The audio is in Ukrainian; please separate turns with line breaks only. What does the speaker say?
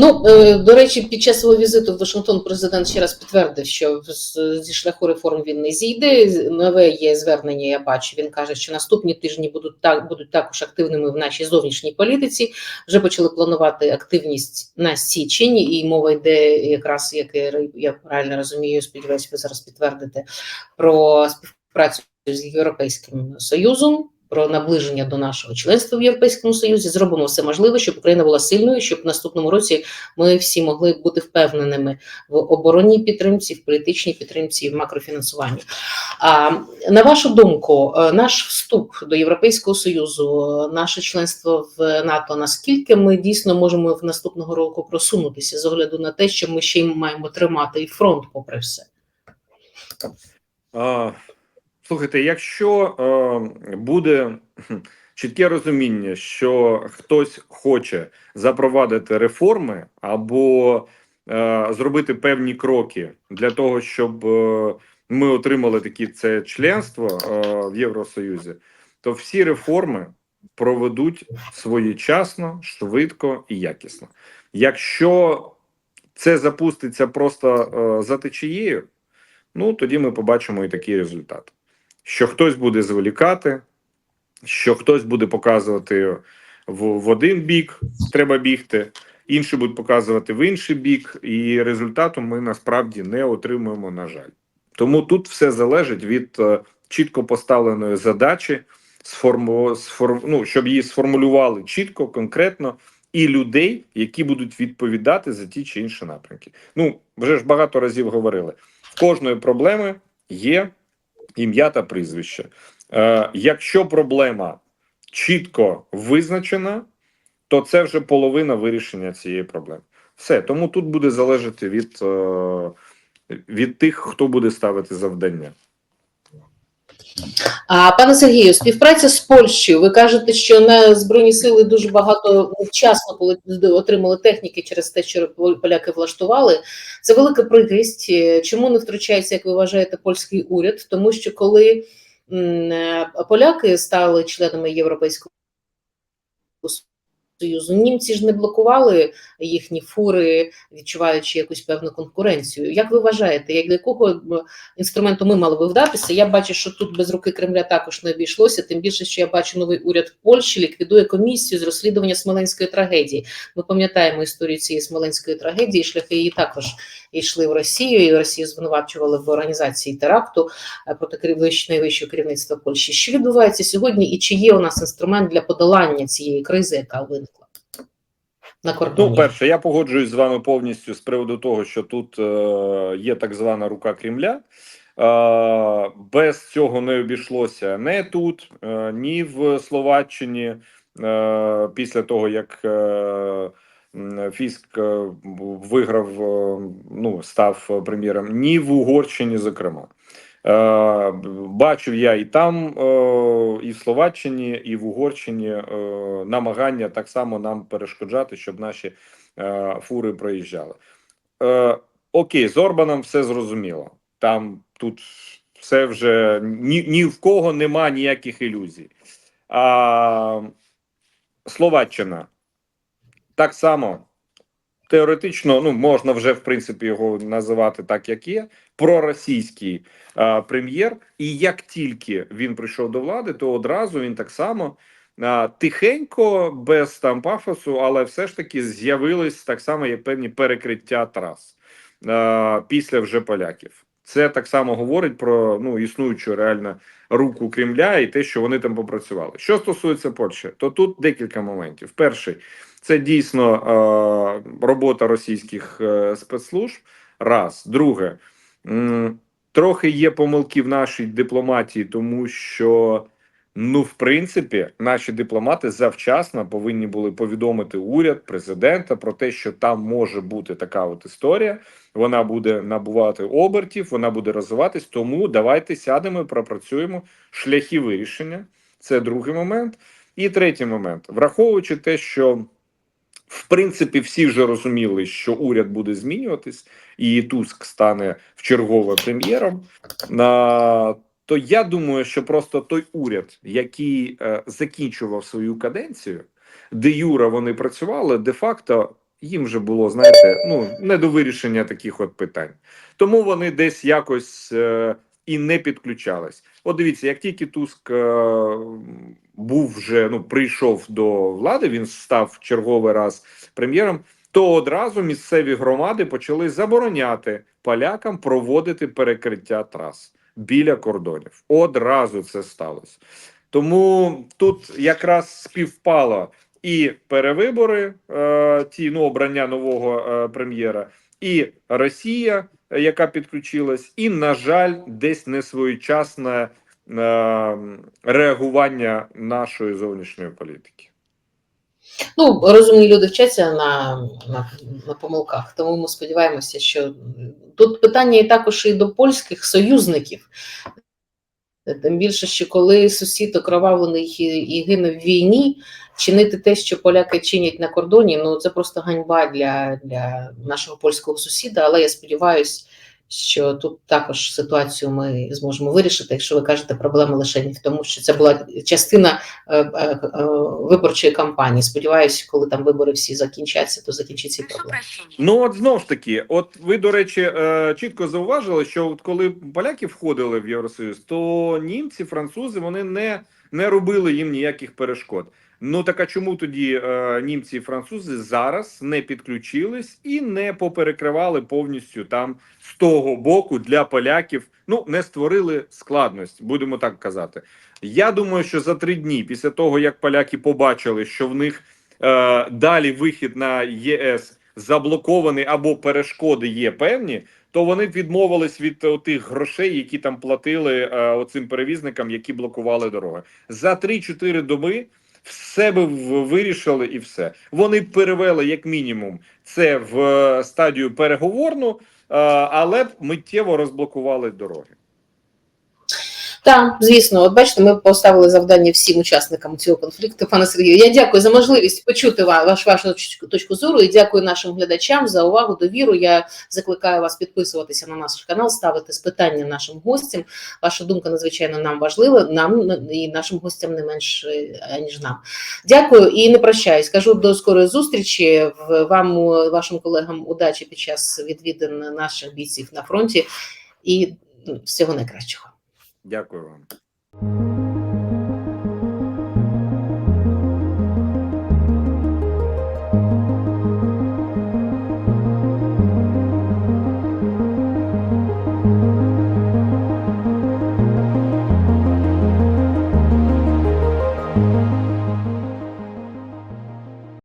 Ну е, до речі, під час свого візиту в Вашингтон президент ще раз підтвердив, що зі шляху реформ він не зійде. Нове є звернення. Я бачу. Він каже, що наступні тижні будуть так будуть також активними в нашій зовнішній політиці. Вже почали планувати активність на січень, і мова йде якраз як я- я правильно розумію. Сподіваюся, ви зараз підтвердите про співпрацю з Європейським Союзом. Про наближення до нашого членства в Європейському Союзі зробимо все можливе, щоб Україна була сильною, щоб в наступному році ми всі могли бути впевненими в оборонній підтримці, в політичній підтримці і в макрофінансуванні. А на вашу думку, е, наш вступ до Європейського союзу, е, наше членство в НАТО, наскільки ми дійсно можемо в наступного року просунутися з огляду на те, що ми ще й маємо тримати і фронт, попри все?
Слухайте, якщо е, буде чітке розуміння, що хтось хоче запровадити реформи або е, зробити певні кроки для того, щоб е, ми отримали таке це членство е, в Євросоюзі, то всі реформи проведуть своєчасно, швидко і якісно. Якщо це запуститься просто е, за течією, ну тоді ми побачимо і такий результат. Що хтось буде зволікати, що хтось буде показувати в, в один бік, треба бігти, інші будуть показувати в інший бік, і результату ми насправді не отримуємо, на жаль. Тому тут все залежить від е, чітко поставленої задачі, сформу, сформ, ну, щоб її сформулювали чітко, конкретно, і людей, які будуть відповідати за ті чи інші напрямки. Ну, вже ж багато разів говорили кожної проблеми є ім'я та прізвище. Е, якщо проблема чітко визначена, то це вже половина вирішення цієї проблеми. Все, тому тут буде залежати від, е, від тих, хто буде ставити завдання.
Пане Сергію, співпраця з Польщею. Ви кажете, що на збройні сили дуже багато вчасно, коли отримали техніки через те, що поляки влаштували. Це велика прикрість. Е, Чому не втручається, як ви вважаєте, польський уряд? Тому що коли е, поляки стали членами Європейського Союзу, німці ж не блокували їхні фури, відчуваючи якусь певну конкуренцію. Як ви вважаєте, як до якого інструменту ми мали би вдатися? Я бачу, що тут без руки Кремля також не обійшлося. Тим більше, що я бачу новий уряд Польщі ліквідує комісію з розслідування смоленської трагедії. Ми пам'ятаємо історію цієї смоленської трагедії. Шляхи її також йшли в Росію, і Росію звинувачували в організації теракту е, проти найвищого керівництва Польщі. Що відбувається сьогодні, і чи є у нас інструмент для подолання цієї кризи, яка виникла на кордоні?
Ну, перше, я погоджуюсь з вами повністю з приводу того, що тут е, є так звана рука Кремля. Е, без цього не обійшлося не тут, е, ні в Словаччині е, після того, як е, Фіск е, виграв, е, ну, став прем'єром, ні в Угорщині, зокрема. Е, бачив я і там, е, і в Словаччині, і в Угорщині е, намагання так само нам перешкоджати, щоб наші фури проїжджали. Окей, з Орбаном все зрозуміло. Там тут все вже ні, ні в кого нема ніяких ілюзій. А Словаччина так само. Теоретично, ну можна вже в принципі його називати так, як є. Проросійський а, прем'єр, і як тільки він прийшов до влади, то одразу він так само тихенько, без там пафосу, але все ж таки з'явились так само як певні перекриття трас а, після вже поляків. Це так само говорить про ну існуючу реально руку Кремля і те, що вони там попрацювали. Що стосується Польщі, то тут декілька моментів. Перший це дійсно е, робота російських е, спецслужб. Раз, друге, трохи є помилки в нашій дипломатії, тому що, ну, в принципі, наші дипломати завчасно повинні були повідомити уряд, президента про те, що там може бути така от історія. Вона буде набувати обертів, вона буде розвиватись. Тому давайте сядемо і пропрацюємо шляхи вирішення. Це другий момент. І третій момент, враховуючи те, що в принципі всі вже розуміли, що уряд буде змінюватись, і Туск стане вчергове прем'єром. То я думаю, що просто той уряд, який е, закінчував свою каденцію, де Юра вони працювали, де факто їм вже було, знаєте, ну не до вирішення таких от питань. Тому вони десь якось е, і не підключались. От дивіться, як тільки Туск е, був вже ну прийшов до влади, він став черговий раз прем'єром. То одразу місцеві громади почали забороняти полякам проводити перекриття трас біля кордонів. Одразу це сталося. Тому тут якраз співпало і перевибори, е, ті ну обрання нового е, прем'єра, і Росія, яка підключилась, і, на жаль, десь не своєчасне е, реагування нашої зовнішньої політики.
Ну, розумні люди вчаться на, на, на помилках, тому ми сподіваємося, що тут питання і також і до польських союзників. Тим більше, що коли сусід окровавлений і, і гине в війні, чинити те, що поляки чинять на кордоні, ну це просто ганьба для, для нашого польського сусіда. Але я сподіваюся, що тут також ситуацію ми зможемо вирішити, якщо ви кажете, проблема лише не в тому, що це була частина е, е, е, виборчої кампанії. Сподіваюся, коли там вибори всі закінчаться, то закінчиться проблема.
Ну от знов ж таки, от ви, до речі, е, чітко зауважили, що от коли поляки входили в Євросоюз, то німці, французи вони не, не робили їм ніяких перешкод. Ну так а чому тоді е, німці і французи зараз не підключились і не поперекривали повністю там з того боку для поляків? Ну не створили складності, будемо так казати. Я думаю, що за три дні після того як поляки побачили, що в них е, далі вихід на ЄС заблокований або перешкоди є певні, то вони відмовились від е, тих грошей, які там платили е, оцим перевізникам, які блокували дороги. За 3-4 доби все би вирішили і все. Вони перевели як мінімум це в е, стадію переговорну, е, але миттєво розблокували дороги.
Так, звісно, от бачите, ми поставили завдання всім учасникам цього конфлікту. Пане Сергію, я дякую за можливість почути ваш, вашу точку- зору і дякую нашим глядачам за увагу, довіру. Я закликаю вас підписуватися на наш канал, ставити питання нашим гостям. Ваша думка надзвичайно нам важлива, нам і нашим гостям не менш е, аніж нам. Дякую і не прощаюсь. Кажу до скорої зустрічі. Вам, е, вашим колегам, удачі під час відвідин наших бійців на фронті і ну, всього найкращого.
Дякую вам.